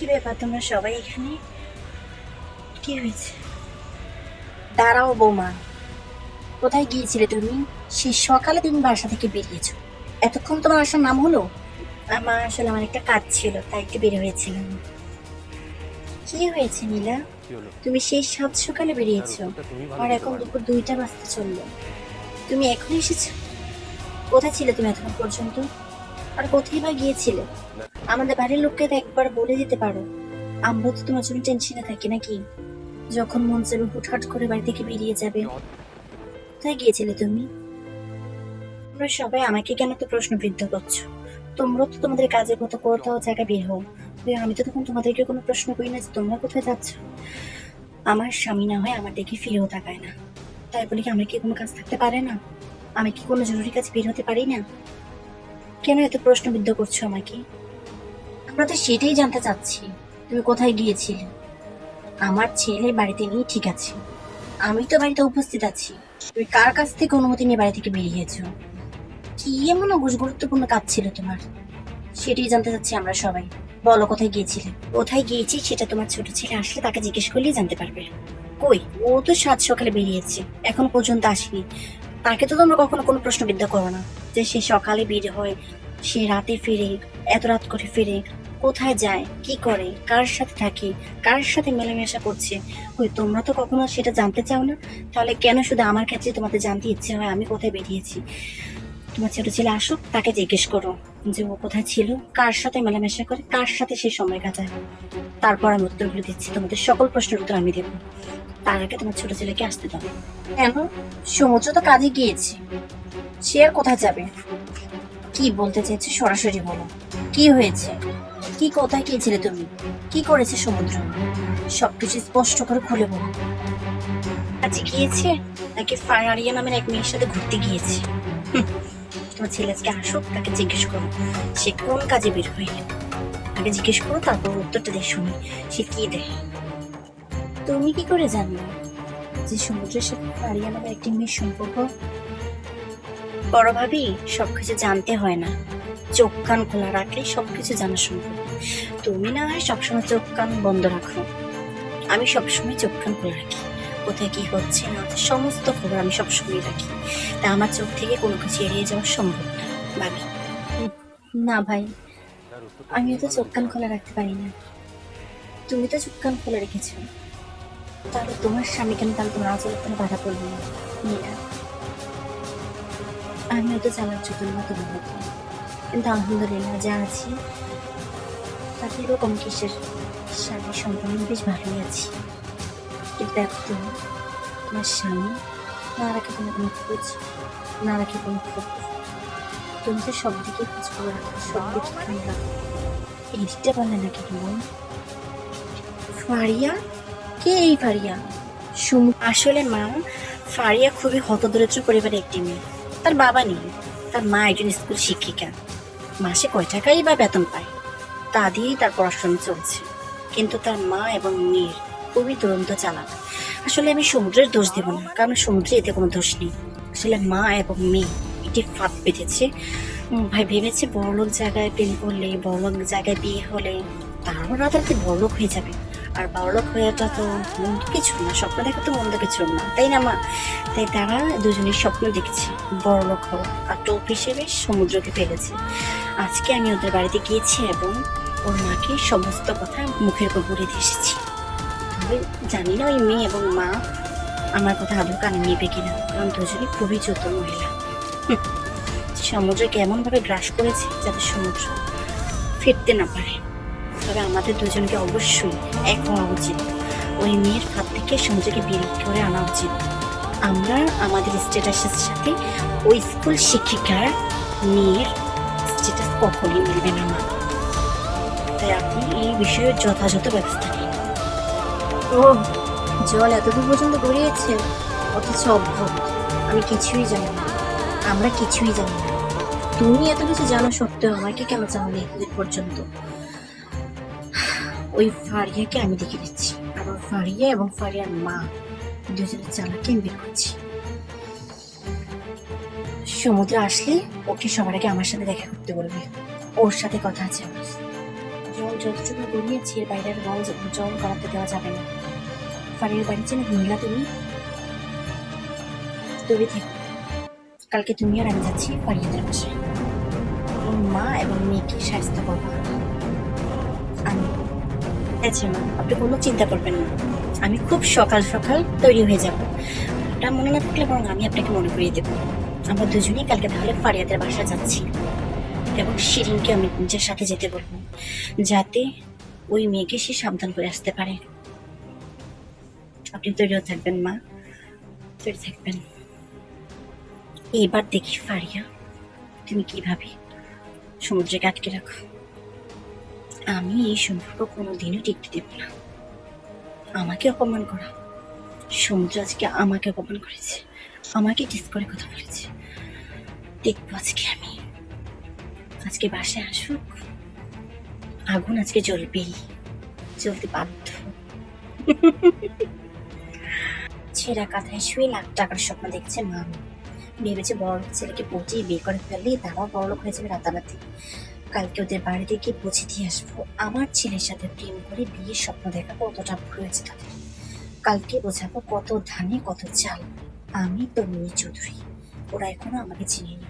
কি ব্যাপার তোমরা সবাই এখানে? কি হয়েছে? দাঁড়াও বৌমা। কোথায় গিয়েছিলে তুমি? সে সকালে তুমি বাসা থেকে বেরিয়েছো। এতক্ষণ তোমার আসার নাম হলো? আমার আসলে আমার একটা কাজ ছিল তাই একটু বের হয়েছিলাম। কি হয়েছে নীলা? তুমি সেই সাত সকালে বেরিয়েছো। ভালো আর এখন পারো। দুপুর দুইটা বাজতে চলল। তুমি এখন এসেছ? কোথায় ছিলে তুমি এতক্ষণ পর্যন্ত? আর কোথায় বা গিয়েছিলে। আমাদের বাড়ির লোককে তো একবার বলে দিতে পারো। আমরা তো তোমার জন্য টেনশনে থাকি নাকি? যখন মন চাইবে হুটহাট করে বাড়ি থেকে বেরিয়ে যাবে। কোথায় গিয়েছিলে তুমি? তোমরা সবাই আমাকে কেন তো প্রশ্নবিদ্ধ করছ? তোমরা তো তোমাদের কাজের মতো কোথাও জায়গায় বের হও। আমি তো তখন তোমাদেরকে কোনো প্রশ্ন করি না যে তোমরা কোথায় যাচ্ছ। আমার স্বামী না হয় আমার দেখে ফিরেও তাকায় না। তাই বলে কি, আমার কি কোনো কাজ থাকতে পারে না? আমি কি কোনো জরুরি কাজ বের হতে পারি না? কেন এত প্রশ্নবিদ্ধ করছ আমাকে? তো সেটাই জানতে চাচ্ছি। তুমি কোথায় গিয়েছিলে? আমার ছেলে বাড়িতে নেই, ঠিক আছে। আমি তো বাড়িতে উপস্থিত আছি। তুমি কার কাছ থেকে অনুমতি নিয়ে বাড়ি থেকে বেরিয়েছো কি এমন গুরুত্বপূর্ণ কাজ ছিল তোমার? সেটাই জানতে চাচ্ছি আমরা সবাই। বলো, কোথায় গিয়েছিলে? কোথায় গিয়েছি সেটা তোমার ছোট ছেলে আসলে তাকে জিজ্ঞেস করলেই জানতে পারবে। কই? ও তো সাত সকালে বেরিয়েছে, এখন পর্যন্ত আসেনি। তাকে তো তোমরা কখনো কোনো প্রশ্নবিদ্ধ করো না যে সে সকালে বের হয়, সে রাতে ফিরে, এত রাত করে ফিরে। কোথায় যায়, কি করে, কার সাথে থাকে, কার সাথে মেলামেশা করছে? কই, তোমরা তো কখনো সেটা জানতে চাও না? তাহলে কেন শুধু আমার ক্ষেত্রে তোমাদের জানতে ইচ্ছে হয়, আমি কোথায় বেরিয়েছি? তোমার ছোট ছেলে আসুক, তাকে জিজ্ঞেস করো যে ও কোথায় ছিল, কার সাথে মেলামেশা করে, কার সাথে সে সময় কাটায়। তারপর আমি উত্তরগুলো দিচ্ছি, তোমাদের সকল প্রশ্নের উত্তর আমি দেবো। তার আগে তোমার ছোট ছেলেকে আসতে দাও। কেন? সমুদ্র তো কাজে গিয়েছে। সে আর কোথায় যাবে? কি বলতে চাইছো সরাসরি বলো। কি হয়েছে? কি কোথায় গিয়েছিলে তুমি? কি করেছে সমুদ্র? সবকিছু স্পষ্ট করে খুলে বলো। কাজে গিয়েছে? নাকি ফারারিয়া নামের এক মেয়ের সাথে ঘুরতে গিয়েছে? তোমার ছেলে আজকে আসুক, তাকে জিজ্ঞেস করো। সে কোন কাজে বের হয়ে আগে জিজ্ঞেস করো, তারপর উত্তরটা দিয়ে শুনি। সে কি দেয় তুমি কি করে জানলে যে সমুদ্রের সাথে ফারিয়া নামের একটি মেয়ের সম্পর্ক? বড় ভাবি, সবকিছু জানতে হয় না। চোখ কান খোলা রাখলে সবকিছু জানা সম্ভব। তুমি না হয় সবসময় চোখ কান বন্ধ রাখো। আমি সবসময় চোখ কান খোলা রাখি। কোথায় কি হচ্ছে না সমস্ত খবর আমি সবসময় রাখি। তা আমার চোখ থেকে কোনো কিছু এড়িয়ে যাওয়া সম্ভব না, ভাবি। না ভাই, আমিও তো চোখ কান খোলা রাখতে পারি না। তুমি তো চোখ কান খোলা রেখেছো। তাহলে তোমার স্বামী কেন তাহলে তোমার আচরণ কোনো বাধা পড়বে না? মীরা আমিও তো চালার চোখের মতো কিন্তু আলহামদুলিল্লাহ যা আছি তাতে এরকম কিসের স্বামী সম্পূর্ণ বেশ ভালোই আছি। কিন্তু দেখো তুমি তোমার স্বামী না রাখে কোনো কোনো খোঁজ না রাখে কোনো খোঁজ। তুমি তো সব দিকে খোঁজ করে রাখো সব দিকে খেয়াল রাখো। এই বলে নাকি তোমার ফারিয়া? কে এই ফারিয়া? সুম আসলে মা, ফারিয়া খুবই হতদরিদ্র পরিবারের একটি মেয়ে। তার বাবা নেই, তার মা একজন স্কুল শিক্ষিকা। মাসে কয় টাকাই বা বেতন পায়? তা দিয়েই তার পড়াশোনা চলছে। কিন্তু তার মা এবং মেয়ের খুবই দুরন্ত চালাক। আসলে আমি সমুদ্রের দোষ দেব না, কারণ সমুদ্রে এতে কোনো দোষ নেই। আসলে মা এবং মেয়ে এটি ফাঁদ পেতেছে। ভাই ভেবেছে বড়লোক জায়গায় প্রেম করলে, বড়লোক জায়গায় বিয়ে হলে তারও রাতারাতি বড়লোক হয়ে যাবে। আর বড়লোক হয়েটা তো মন্দ কিছু না, স্বপ্ন দেখা তো মন্দ কিছু না। তাই না, মা? তাই তারা দুজনের স্বপ্ন দেখছে, বড়লোক হওয়া। আর টোপ হিসেবে সমুদ্রকে ফেলেছে। আজকে আমি ওদের বাড়িতে গিয়েছি এবং ওর মাকে সমস্ত কথা মুখের উপর বলে দিয়ে এসেছি। জানি না ওই মেয়ে এবং মা আমার কথা আদৌ কানে নেবে কিনা, কারণ দুজনই খুবই চতুর মহিলা। সমুদ্রকে এমনভাবে গ্রাস করেছে যাতে সমুদ্র ফিরতে না পারে। তবে আমাদের দুজনকে অবশ্যই এক হওয়া উচিত। ওই মেয়ের হাত থেকে সমুদ্রকে বের করে আনা উচিত। আমরা আমাদের স্ট্যাটাসের সাথে ওই স্কুল শিক্ষিকার মেয়ের স্ট্যাটাস কখনই মিলবে না তাই আপনি এই বিষয়ে যথাযথ ব্যবস্থা নিন। ও, জল এতদূর পর্যন্ত গড়িয়েছে? অথচ অদ্ভুত। আমি কিছুই জানি না। আমরা কিছুই জানি না। তুমি এত কিছু জানো সত্ত্বেও আমাকে কেন জানালে এতদিন পর্যন্ত? ওই ফারিয়াকে আমি দেখে দিচ্ছি। ওই ফারিয়া এবং ফারিয়ার মা দুজনের চালাকে আমি বের করছি। সমুদ্র আসলে ওকে সবার আগে আমার সাথে দেখা করতে বলবে। ওর সাথে কথা আছে আমার। জল যতটুকু বেরিয়েছে এর বাইরে আর জল করাতে দেওয়া যাবে না। ফারিয়ার বাড়ি চেনে মহিলা তুমি। তবে থেকো। কালকে তুমি আর আমি যাচ্ছি ফারিয়াদের বাসায়। মা এবং মেয়েকে স্বাস্থ্য করব। আচ্ছা মা, আপনি কোনো চিন্তা করবেন না। আমি খুব সকাল সকাল তৈরি হয়ে যাব। ওটা মনে না থাকলে বরং আমি আপনাকে মনে করিয়ে দেবো। আমরা দুজনেই কালকে তাহলে ফারিয়াদের বাসা যাচ্ছি। এবং শিরিনকে আমি নিজের সাথে যেতে বলব, যাতে ওই মেয়েকে সে সাবধান করে আসতে পারে। আপনি তৈরিও থাকবেন মা, তৈরি থাকবেন। এবার দেখি ফারিয়া, তুমি কীভাবে সমুদ্রকে আটকে রাখো। আমি এই সম্পর্ক কোনোদিনও টিকতে দেব না। আমাকে অপমান করা। সমুদ্র আজকে আমাকে অপমান করেছে। আমাকে টিস করে কথা বলেছে। দেখব আজকে আমি। আজকে বাসায় আসুক। আগুন আজকে জ্বলবেই। জ্বলতে বাধ্য। ছেঁড়া কাঁথায় শুয়ে লাখ টাকার স্বপ্ন দেখছে মা। ভেবেছে বড় লোক ছেলেকে পটিয়ে বিয়ে করে ফেললেই তারাও বড় লোক হয়ে যাবে রাতারাতি। কালকে ওদের বাড়িতে গিয়ে পৌঁছে দিয়ে আসব। আমার ছেলের সাথে প্রেম করে বিয়ের স্বপ্ন দেখা কতটা ভুল হয়েছে তাদের। কালকে বোঝাবো কত ধানে, কত চাল। আমি তো মিনি চৌধুরী। ওরা এখনও আমাকে চিনেনি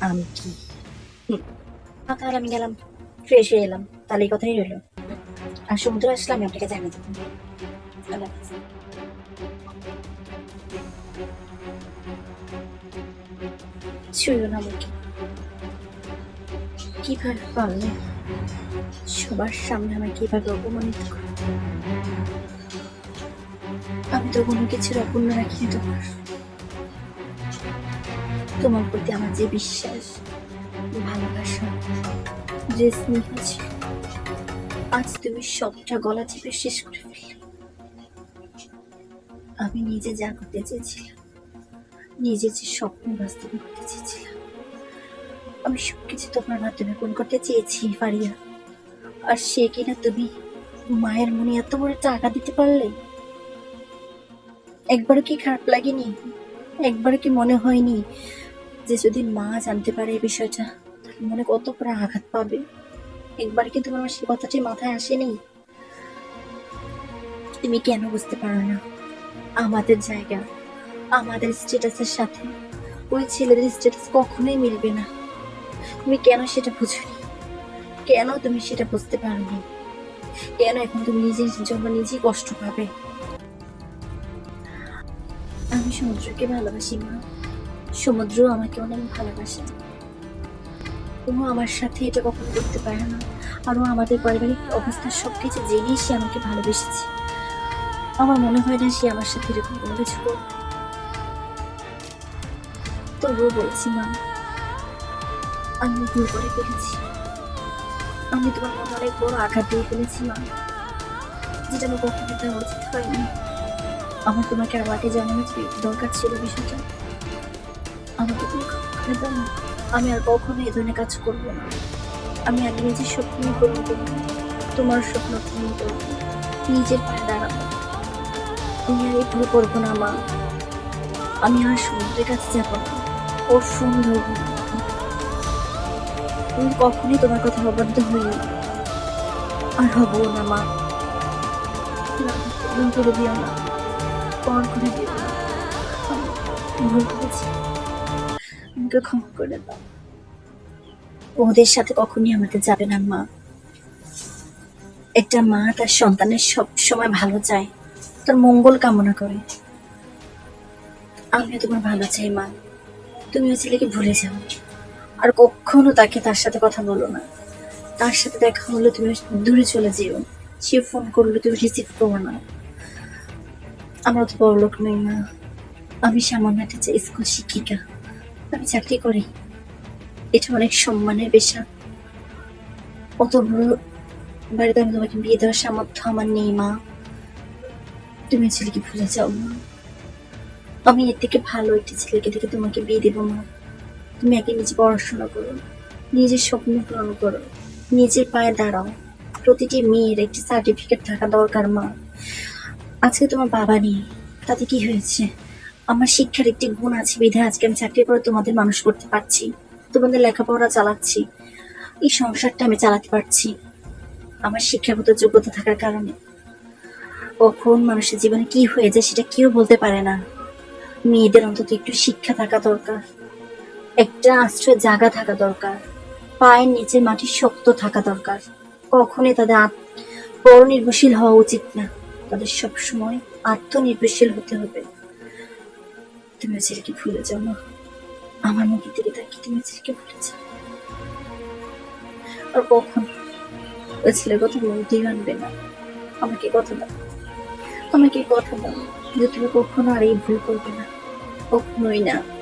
আমি কি? তাহলে আমি গেলাম। ফ্রেশ হয়ে এলাম। তাহলে এই কথাই রইল। আর সমুদ্র আসলে আমি আপনাকে জানিয়ে দেবো। আল্লাহ। ছুঁয়ো না কীভাবে পারলে সবার সামনে আমাকে কীভাবে অপমানিত আমি তো কোনো কিছুর অপূর্ণ রাখিনি তোমার। তোমার প্রতি আমার যে বিশ্বাস ভালোবাসা, যে স্নেহ ছিল, আজ তুমি সবটা গলা চেপে শেষ করে ফেললে। আমি নিজে যা করতে চেয়েছিলাম, নিজে যে স্বপ্ন বাস্তব করতে চেয়েছিলাম আমি সবকিছু তোমার মাধ্যমে কোন করতে চেয়েছি, ফারিয়া। আর সে কিনা তুমি মায়ের মনে এত বড় টাকা দিতে পারলে? একবারও কি খারাপ লাগেনি? একবারও কি মনে হয়নি যে যদি মা জানতে পারে এই বিষয়টা, তাহলে মনে কত বড় আঘাত পাবে? একবার কি তোমার সে কথাটি মাথায় আসেনি? তুমি কেন বুঝতে পারো না? আমাদের জায়গা, আমাদের স্ট্যাটাসের সাথে ওই ছেলেদের স্ট্যাটাস কখনোই মিলবে না। তুমি কেন সেটা বুঝোনি? কেন তুমি সেটা বুঝতে পারোনি? কেন এখন তুমি নিজের জন্য নিজেই কষ্ট পাবে? আমি সমুদ্রকে ভালোবাসি, মা। সমুদ্র আমাকে অনেক ভালোবাসে। ও আমার সাথে এটা কখনো করতে পারে না। আর ও আমাদের পারিবারিক অবস্থা সবকিছু জেনেই সে আমাকে ভালোবেসেছে। আমার মনে হয় না সে আমার সাথে এরকম কোনো কিছু করবে। তবুও বলছি, মা আমি ভুল করে ফেলেছি। আমি তোমার মনে অনেক বড় আঘাত দিয়ে ফেলেছি, মা, যেটা আমার কখনো দেওয়া উচিত হয়নি। আমার তোমাকে আমাকে জানানো দরকার ছিল বিষয়টা, আমাকে তুমি করে আমি আর কখনো এই ধরনের কাজ করব না। আমি আগে নিজের স্বপ্ন পূরণ করব তোমার স্বপ্ন পূরণ করব নিজের পায়ে দাঁড়াবো আমি আর এই ভুল করব না, মা। আমি আর সমুদ্রের কাছে যাব না। ওর ধরবো না আমি কখনই তোমার কথা অবাধ্য হইনি। আর হব না, মা। করে দিও না। পর করে দিও না। ভুল করেছি। আমাকে ক্ষমা করে দাও। ওদের সাথে কখনই আমাদের যাবে না, মা। একটা মা তার সন্তানের সব সময় ভালো চায়। তার মঙ্গল কামনা করে। আমিও তোমার ভালো চাই, মা। তুমি ওই ছেলেকে ভুলে যাও। আর কখনো তাকে তার সাথে কথা বলো না। তার সাথে দেখা হলে তুমি দূরে চলে যেও। সে ফোন করলে, তুমি রিসিভ করো না। আমরা তো বড় লোক নই মা আমি সামান্য একটা স্কুল শিক্ষিকা। আমি চাকরি করি। এটা অনেক সম্মানের পেশা। অত বড় বাড়িতে আমি তোমাকে বিয়ে দেওয়ার সামর্থ্য আমার নেই, মা। তুমি ছেলেকে ভুলে যাও, মা। আমি এর থেকে ভালো একটি ছেলেকে দেখে তোমাকে বিয়ে দেবো, মা। তুমি আগে নিজে পড়াশোনা করো, নিজের স্বপ্ন পূরণ করো, নিজের পায়ে দাঁড়াও। প্রতিটি মেয়ের একটি সার্টিফিকেট থাকা দরকার, মা। আজকে তোমার বাবা নেই, তাতে কি হয়েছে? আমার শিক্ষার একটি গুণ আছে বিধে আজকে আমি চাকরি করে তোমাদের মানুষ করতে পারছি, তোমাদের লেখাপড়া চালাচ্ছি, এই সংসারটা আমি চালাতে পারছি। আমার শিক্ষাগত যোগ্যতা থাকার কারণে। কখন মানুষের জীবনে কি হয়ে যায় সেটা কেউ বলতে পারে না। মেয়েদের অন্তত একটু শিক্ষা থাকা দরকার। একটা আশ্রয় জায়গা থাকা দরকার। পায়ের নিচে মাটি শক্ত থাকা দরকার। কখনই তাদের পরনির্ভরশীল হওয়া উচিত না। তাদের সবসময় আত্মনির্ভরশীল হতে হবে। তুমি ছেলেকে ভুলে যাও না। আমার মুখের দিকে তাকিয়ে তুমি ছেলেকে ভুলে যাও। আর কখন ওই ছেলের কথা বলতেই আনবে না? আমাকে কথা দাও। আমাকে কথা দাও যে তুমি কখনো আর এই ভুল করবে না। কখনোই না।